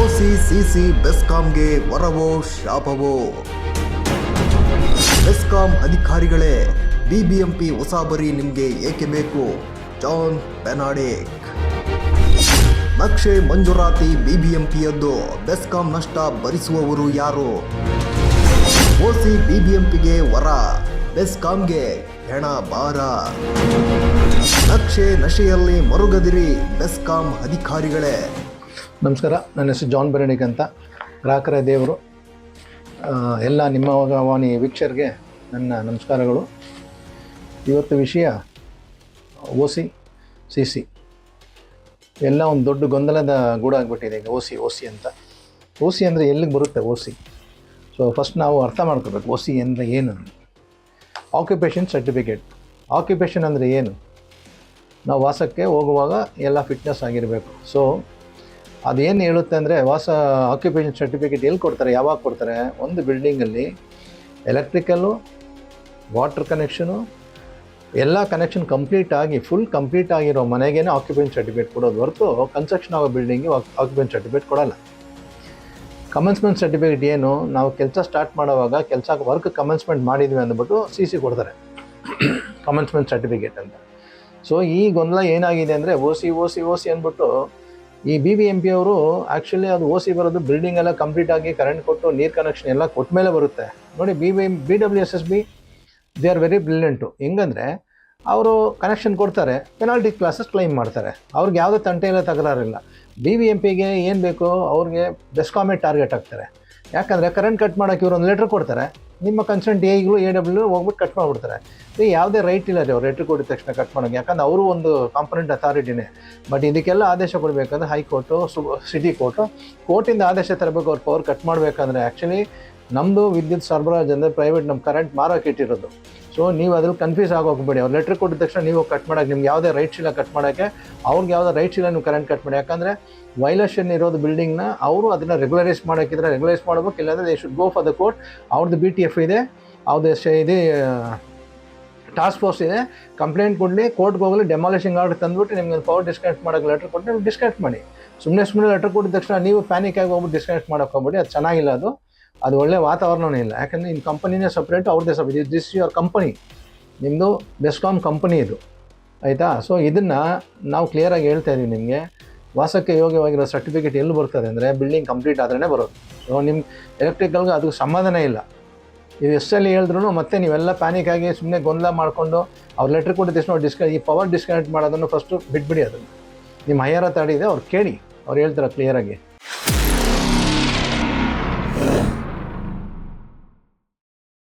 ಓಸಿ C ಬೆಸ್ಕಾಂಗೆ ವರವೋ ಶಾಪವೋ. BESCOM ಅಧಿಕಾರಿಗಳೇ BBMP ಹೊಸಬರಿ ನಿಮಗೆ ಏಕೆ ಬೇಕು? John Benedict. ನಕ್ಷೆ ಮಂಜೂರಾತಿ ಬಿಬಿಎಂಪಿಯದ್ದು ಬೆಸ್ಕಾಂ ನಷ್ಟ ಭರಿಸುವವರು ಯಾರು? ಓಸಿ ಬಿಬಿಎಂಪಿಗೆ ವರ, ಬೆಸ್ಕಾಂಗೆ ಹೆಣ ಭಾರ. ನಕ್ಷೆ ನಶೆಯಲ್ಲಿ ಮರುಗದಿರಿ, ಬೆಸ್ಕಾಂ ಅಧಿಕಾರಿಗಳೇ. ನಮಸ್ಕಾರ. ನನ್ನ ಹೆಸರು ಜಾನ್ ಬರಣಿಗ್ ಅಂತ. ಗ್ರಾಹಕರ ದೇವರು. ಎಲ್ಲ ನಿಮ್ಮ ವಾಣಿ ವೀಕ್ಷರಿಗೆ ನನ್ನ ನಮಸ್ಕಾರಗಳು. ಇವತ್ತು ವಿಷಯ ಓ ಸಿ ಸಿ ಸಿ ಎಲ್ಲ ಒಂದು ದೊಡ್ಡ ಗೊಂದಲದ ಗೂಡಾಗ್ಬಿಟ್ಟಿದೆ ಈಗ ಓ ಸಿ ಓ ಸಿ ಅಂತ. ಓ ಸಿ ಅಂದರೆ ಎಲ್ಲಿಗೆ ಬರುತ್ತೆ ಓ ಸಿ ಸೊ ಫಸ್ಟ್ ನಾವು ಅರ್ಥ ಮಾಡ್ಕೋಬೇಕು ಓ ಸಿ ಅಂದರೆ ಏನು. ಆಕ್ಯುಪೇಷನ್ ಸರ್ಟಿಫಿಕೇಟ್ ಆಕ್ಯುಪೇಷನ್ ಅಂದರೆ ಏನು? ನಾವು ವಾಸಕ್ಕೆ ಹೋಗುವಾಗ ಎಲ್ಲ ಫಿಟ್ನೆಸ್ ಆಗಿರಬೇಕು. ಸೊ ಅದೇನು ಹೇಳುತ್ತೆ ಅಂದರೆ ವಾಸ ಆಕ್ಯುಪೇಷನ್ ಸರ್ಟಿಫಿಕೇಟ್ ಎಲ್ಲಿ ಕೊಡ್ತಾರೆ, ಯಾವಾಗ ಕೊಡ್ತಾರೆ? ಒಂದು ಬಿಲ್ಡಿಂಗಲ್ಲಿ ಎಲೆಕ್ಟ್ರಿಕಲ್ಲು ವಾಟರ್ ಕನೆಕ್ಷನು ಎಲ್ಲ ಕನೆಕ್ಷನ್ ಕಂಪ್ಲೀಟ್ ಆಗಿ ಫುಲ್ ಕಂಪ್ಲೀಟ್ ಆಗಿರೋ ಮನೆಗೇ ಆಕ್ಯುಪೇಷನ್ ಸರ್ಟಿಫಿಕೇಟ್ ಕೊಡೋದು ಹೊರತು ಕನ್ಸ್ಟ್ರಕ್ಷನ್ ಆಗೋ ಬಿಲ್ಡಿಂಗ್ಗೆ ಆಕ್ಯುಪೇಷನ್ ಸರ್ಟಿಫಿಕೇಟ್ ಕೊಡೋಲ್ಲ. ಕಮೆನ್ಸ್ಮೆಂಟ್ ಸರ್ಟಿಫಿಕೇಟ್ ಏನು? ನಾವು ಕೆಲಸ ಸ್ಟಾರ್ಟ್ ಮಾಡುವಾಗ ಕೆಲಸ ವರ್ಕ್ ಕಮೆನ್ಸ್ಮೆಂಟ್ ಮಾಡಿದ್ವಿ ಅಂದ್ಬಿಟ್ಟು ಸಿ ಸಿ ಕೊಡ್ತಾರೆ. ಕಮೆನ್ಸ್ಮೆಂಟ್ ಸರ್ಟಿಫಿಕೇಟ್ ಅಂತ. ಸೊ ಈ ಗೊಂದಲ ಏನಾಗಿದೆ ಅಂದರೆ O C O C O C ಅಂದ್ಬಿಟ್ಟು ಈ ಬಿ ಬಿ ಎಂ ಪಿ ಅವರು ಆ್ಯಕ್ಚುಲಿ ಅದು ಓ ಸಿ ಬರೋದು ಬಿಲ್ಡಿಂಗ್ ಎಲ್ಲ ಕಂಪ್ಲೀಟ್ ಆಗಿ ಕರೆಂಟ್ ಕೊಟ್ಟು ನೀರು ಕನೆಕ್ಷನ್ ಎಲ್ಲ ಕೊಟ್ಟ ಮೇಲೆ ಬರುತ್ತೆ. ನೋಡಿ B B B W S S B they are very brilliant ಹೆಂಗಂದರೆ ಅವರು ಕನೆಕ್ಷನ್ ಕೊಡ್ತಾರೆ ಪೆನಾಲ್ಟಿ ಕ್ಲಾಸಸ್ ಕ್ಲೈಮ್ ಮಾಡ್ತಾರೆ. ಅವ್ರಿಗೆ ಯಾವುದೇ ತಂಟೆ ಇಲ್ಲ ತಕರಾರಿಲ್ಲ ಬಿ ಬಿ ಎಂ ಪಿಗೆ ಏನು ಬೇಕು ಅವ್ರಿಗೆ ಬೆಸ್ಕಾಮೇ ಟಾರ್ಗೆಟ್ ಆಗ್ತಾರೆ ಯಾಕಂದರೆ ಕರೆಂಟ್ ಕಟ್ ಮಾಡೋಕ್ಕೆ ಇವರು ಒಂದು ಲೆಟ್ರ್ ಕೊಡ್ತಾರೆ. ನಿಮ್ಮ ಕನ್ಸರ್ನ್ ಡಿ ಐಗಳು ಎ ಡಬ್ಲ್ಯೂ ಹೋಗ್ಬಿಟ್ಟು ಕಟ್ ಮಾಡಿಬಿಡ್ತಾರೆ. ಈ ಯಾವುದೇ ರೈಟ್ ಇಲ್ಲ ರೀ ಅವ್ರು ಲೆಟ್ರ್ ಕೊಟ್ಟಿದ ತಕ್ಷಣ ಕಟ್ ಮಾಡೋಂಗೆ ಯಾಕಂದ್ರೆ ಅವರು ಒಂದು ಕಾಂಪೊನೆಂಟ್ ಅಥಾರಿಟಿನೇ ಬಟ್ ಇದಕ್ಕೆಲ್ಲ ಆದೇಶ ಕೊಡಬೇಕಂದ್ರೆ ಹೈಕೋರ್ಟು, ಸು ಸಿಟಿ ಕೋರ್ಟು ಕೋರ್ಟಿಂದ ಆದೇಶ ತರಬೇಕು, ಅವ್ರ ಪವರ್ ಕಟ್ ಮಾಡಬೇಕಂದ್ರೆ ಆ್ಯಕ್ಚುಲಿ ನಮ್ಮದು ವಿದ್ಯುತ್ ಸರಬರಾಜು ಅಂದರೆ ಪ್ರೈವೇಟ್ ನಮ್ಮ ಕರೆಂಟ್ ಮಾರೋಕೆ ಇಟ್ಟಿರೋದು. ಸೊ ನೀವು ಅದ್ರಲ್ಲಿ ಕನ್ಫ್ಯೂಸ್ ಆಗೋಗ್ಬೇಡಿ ಅವ್ರು ಲೆಟ್ರ್ ಕೊಟ್ಟಿದ ತಕ್ಷಣ ನೀವು ಕಟ್ ಮಾಡೋಕೆ, ನಿಮ್ಗೆ ಯಾವುದೇ ರೈಟ್ಸ್ ಇಲ್ಲ ಕಟ್ ಮಾಡೋಕ್ಕೆ, ಅವ್ರಿಗೆ ಯಾವುದೇ ರೈಟ್ಸ್ ಇಲ್ಲ ನೀವು ಕರೆಂಟ್ ಕಟ್ ಮಾಡಿ. ಯಾಕಂದರೆ ವೈಲೇಷನ್ ಇರೋದು ಬಿಲ್ಡಿಂಗ್ನ ಅವರು ಅದನ್ನು ರೆಗ್ಯುಲರೈಸ್ ಮಾಡೋಕ್ಕಿದ್ರೆ ರೆಗ್ಯುಲೈಸ್ ಮಾಡ್ಬೇಕು. ಇಲ್ಲಾಂದರೆ they should go for the court ಅವ್ರದ್ದು ಬಿ ಟಿ ಎಫ್ ಇದೆ. ಅವ್ರದ್ದು ಇದೆ ಟಾಸ್ಕ್ ಫೋರ್ಸ್ ಇದೆ. ಕಂಪ್ಲೇಂಟ್ ಕೊಡಲಿ ಕೋರ್ಟ್ಗೆ ಹೋಗಲಿ ಡೆಮಾಲಿಷಿಂಗ್ ಆರ್ಡರ್ ತಂದುಬಿಟ್ಟು ನಿಮ್ಗೆ ಪವರ್ ಡಿಸ್ಕನೆಕ್ಟ್ ಮಾಡೋಕ್ಕೆ ಲೆಟ್ರ್ ಕೊಟ್ಟು ನೀವು ಡಿಸ್ಕನೆಕ್ಟ್ ಮಾಡಿ. ಸುಮ್ಮನೆ ಸುಮ್ಮನೆ ಲೆಟ್ರ್ ಕೊಟ್ಟಿದ ತಕ್ಷಣ ನೀವು ಪ್ಯಾನಿಕ್ ಆಗಿ ಹೋಗ್ಬಿಟ್ಟು ಡಿಸ್ಕನೆಕ್ಟ್ ಮಾಡೋಕ್ಕೆ ಹೋಗ್ಬಿಡಿ. ಅದು ಚೆನ್ನಾಗಿಲ್ಲ ಅದು. ಅದು ಒಳ್ಳೆ ವಾತಾವರಣನೇ ಇಲ್ಲ. ಯಾಕಂದರೆ ನಿಮ್ಮ ಕಂಪನಿನೇ ಸಪ್ರೇಟ್ ಅವ್ರದ್ದೇ ಸಪ್ರೇಟ್ ದಿಸ್ ಯುವರ್ ಕಂಪನಿ ನಿಮ್ಮದು ಬೆಸ್ಕಾಮ್ ಕಂಪನಿ ಇದು. ಆಯಿತಾ? ಸೊ ಇದನ್ನು ನಾವು ಕ್ಲಿಯರಾಗಿ ಹೇಳ್ತಾ ಇದ್ದೀವಿ ನಿಮಗೆ. ವಾಸಕ್ಕೆ ಯೋಗ್ಯವಾಗಿರೋ ಸರ್ಟಿಫಿಕೇಟ್ ಎಲ್ಲಿ ಬರ್ತದೆ ಅಂದರೆ ಬಿಲ್ಡಿಂಗ್ ಕಂಪ್ಲೀಟ್ ಆದ್ರೇ ಬರೋದು. ಸೊ ನಿಮ್ಮ ಎಲೆಕ್ಟ್ರಿಕಲ್ಗೆ ಅದಕ್ಕೆ ಸಮಾಧಾನ ಇಲ್ಲ. ಇದು ಎಷ್ಟಲ್ಲಿ ಹೇಳಿದ್ರು ಮತ್ತೆ ನೀವೆಲ್ಲ ಪ್ಯಾನಿಕ್ ಆಗಿ ಸುಮ್ಮನೆ ಗೊಂದಲ ಮಾಡಿಕೊಂಡು ಅವ್ರ ಲೆಟ್ರ್ ಕೊಟ್ಟು ತಕ್ಷಣ ಡಿಸ್ಕ ಈ ಪವರ್ ಡಿಸ್ಕನೆಕ್ಟ್ ಮಾಡೋದನ್ನು ಫಸ್ಟು ಬಿಟ್ಬಿಡಿ ಅದನ್ನು. ನಿಮ್ಮ ಹೈಯರ್ ಇದೆ, ಅವ್ರು ಕೇಳಿ. ಅವ್ರು ಹೇಳ್ತಾರೆ ಕ್ಲಿಯರಾಗಿ